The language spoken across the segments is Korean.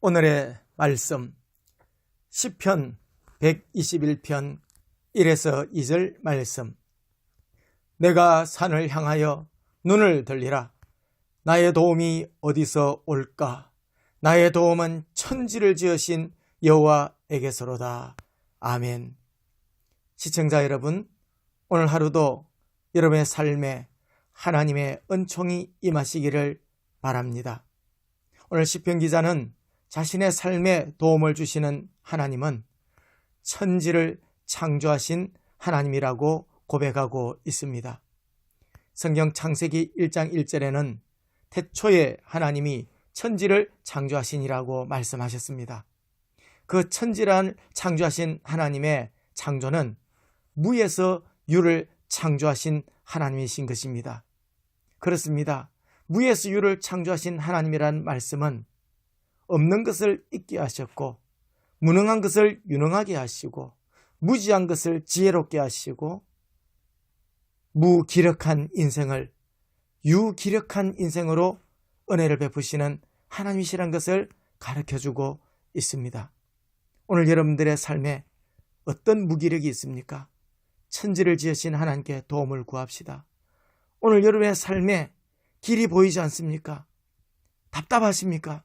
오늘의 말씀 시편 121편 1에서 2절 말씀. 내가 산을 향하여 눈을 들리라. 나의 도움이 어디서 올까? 나의 도움은 천지를 지으신 여호와에게서로다. 아멘. 시청자 여러분 오늘 하루도 여러분의 삶에 하나님의 은총이 임하시기를 바랍니다. 오늘 시편 기자는 자신의 삶에 도움을 주시는 하나님은 천지를 창조하신 하나님이라고 고백하고 있습니다. 성경 창세기 1장 1절에는 태초에 하나님이 천지를 창조하시니라고 말씀하셨습니다. 그 천지란 창조하신 하나님의 창조는 무에서 유를 창조하신 하나님이신 것입니다. 그렇습니다. 무에서 유를 창조하신 하나님이란 말씀은 없는 것을 있게 하셨고 무능한 것을 유능하게 하시고 무지한 것을 지혜롭게 하시고 무기력한 인생을 유기력한 인생으로 은혜를 베푸시는 하나님이시란 것을 가르쳐 주고 있습니다. 오늘 여러분들의 삶에 어떤 무기력이 있습니까? 천지를 지으신 하나님께 도움을 구합시다. 오늘 여러분의 삶에 길이 보이지 않습니까? 답답하십니까?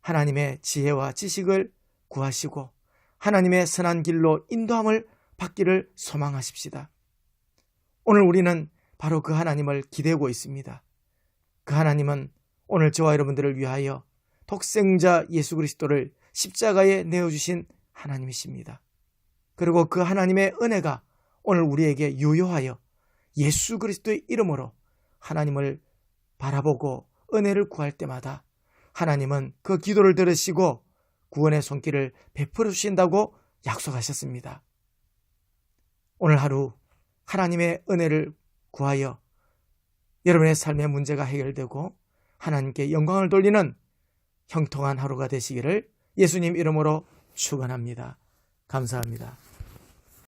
하나님의 지혜와 지식을 구하시고 하나님의 선한 길로 인도함을 받기를 소망하십시다. 오늘 우리는 바로 그 하나님을 기대고 있습니다. 그 하나님은 오늘 저와 여러분들을 위하여 독생자 예수 그리스도를 십자가에 내어주신 하나님이십니다. 그리고 그 하나님의 은혜가 오늘 우리에게 유효하여 예수 그리스도의 이름으로 하나님을 바라보고 은혜를 구할 때마다 하나님은 그 기도를 들으시고 구원의 손길을 베풀어 주신다고 약속하셨습니다. 오늘 하루 하나님의 은혜를 구하여 여러분의 삶의 문제가 해결되고 하나님께 영광을 돌리는 형통한 하루가 되시기를 예수님 이름으로 축원합니다. 감사합니다.